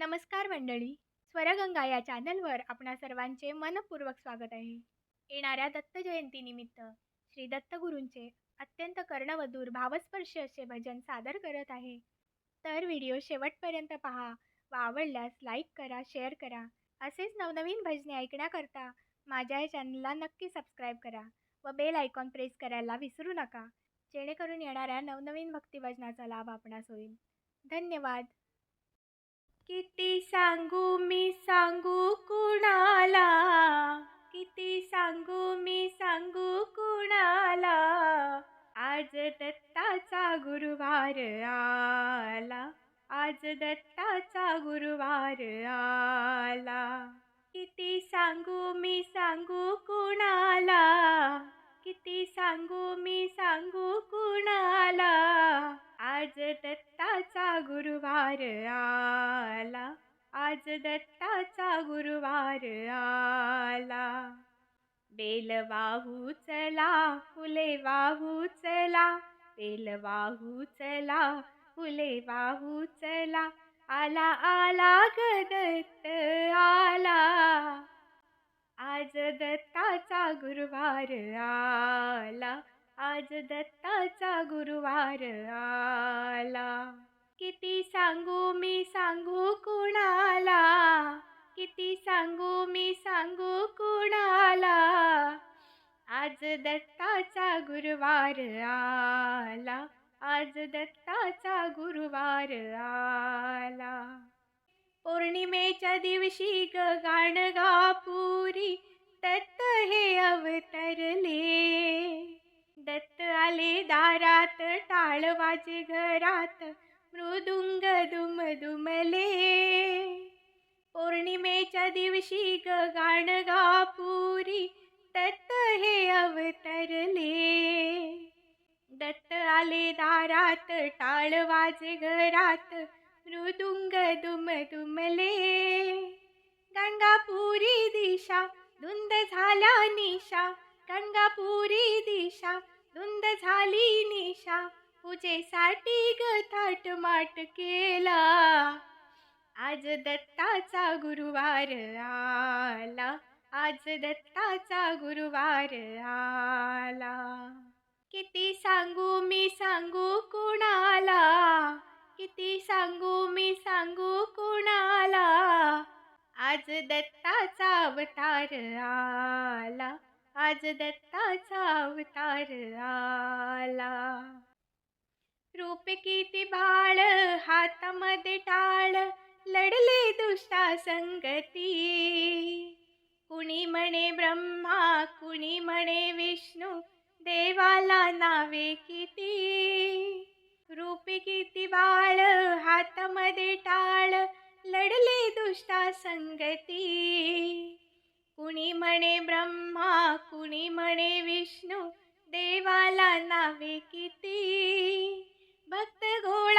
नमस्कार मंडळी. स्वरगंगा या चॅनलवर आपणा सर्वांचे मनपूर्वक स्वागत आहे. येणाऱ्या दत्त जयंतीनिमित्त श्री दत्तगुरूंचे अत्यंत कर्णवधूर भावस्पर्शी असे भजन सादर करत आहे. तर व्हिडिओ शेवटपर्यंत पहा व आवडल्यास लाईक करा शेअर करा. असेच नवनवीन भजने ऐकण्याकरता माझ्या या चॅनलला नक्की सबस्क्राईब करा व बेल आयकॉन प्रेस करायला विसरू नका. जेणेकरून येणाऱ्या नवनवीन भक्तिभजनाचा लाभ आपणास होईल. धन्यवाद. किती सांगू मी सांगू कुणाला? किती सांगू मी सांगू कुणाला? आज दत्ताचा गुरुवार आला. आज दत्ताचा गुरुवार आला. किती सांगू मी सांगू कुणाला? किती सांगू मी सांगू दत्ताचा गुरुवार आला. बेल वाहू चला फुले वाहू चला बेल वाहू चला फुले वाहू चला आला आला ग दत्त आला. आज दत्ताचा गुरुवार आला आज दत्ताचा गुरुवार आला. किती सांगू मी सांगू दत्ताचा गुरुवार आला. आज दत्ताचा गुरुवार आला. पौर्णिमेच्या दिवशी ग गाण गापुरी दत्त हे अवतरले. दत्त आले दारात टाळ वाजे घरात. मृदुंग दुम दुमले. पौर्णिमेच्या दिवशी ग गाण गापू हे अवतरले. दत्त आले दारात टाळ वाजे घरात मृदुंग दुम दुमले. गंगापुरी दिशा धुंद झाला निशा. गंगापुरी दिशा धुंद झाली निशा. पूजेसाठी ग थाटमाट केला. आज दत्ताचा गुरुवार आला. आज दत्ताचा गुरुवार आला. किती सांगू मी सांगू कुणाला? किती सांगू मी सांगू कुणाला? आज दत्ताचा अवतार आला. आज दत्ताचा अवतार आला. रूप किती भाळ हातामध्ये टाळ. लढले दुष्टा संगती कुणी म्हणे विष्णू? देवाला नावे किती? रूपी किती बाळ? हातामध्ये टाळ? लढले दुष्टा संगती? कुणी म्हणे ब्रह्मा? कुणी म्हणे विष्णू? देवाला नावे किती? भक्त घोळ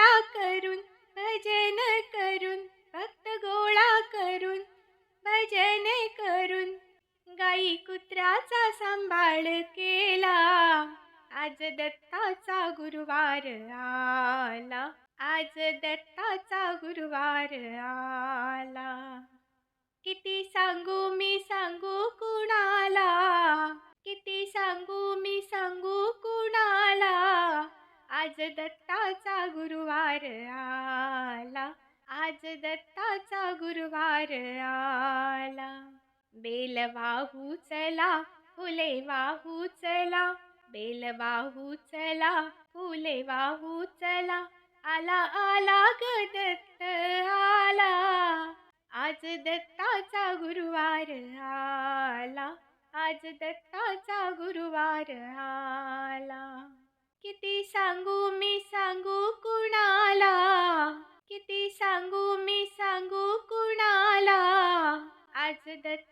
सांभाळ केला. आज दत्ताचा गुरुवार आला. आज दत्ताचा गुरुवार आला. किती सांगू मी सांगू कुणाला? किती सांगू मी सांगू कुणाला? आज दत्ताचा गुरुवार आला. आज दत्ताचा गुरुवार आला. बेलवाहू चला फुले वाहू चला बेल वाहू चला फुले वाहू चला आला आला ग दत्त आला. आज दत्ताचा गुरुवार आला आज दत्ताचा गुरुवार आला. किती सांगू मी सांगू कुणाला किती सांगू मी सांगू कुणाला. आज दत्त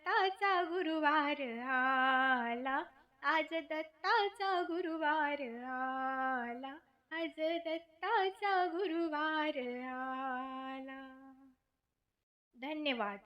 आज दत्ताचा गुरुवार आला. आज दत्ताचा गुरुवार आला. धन्यवाद.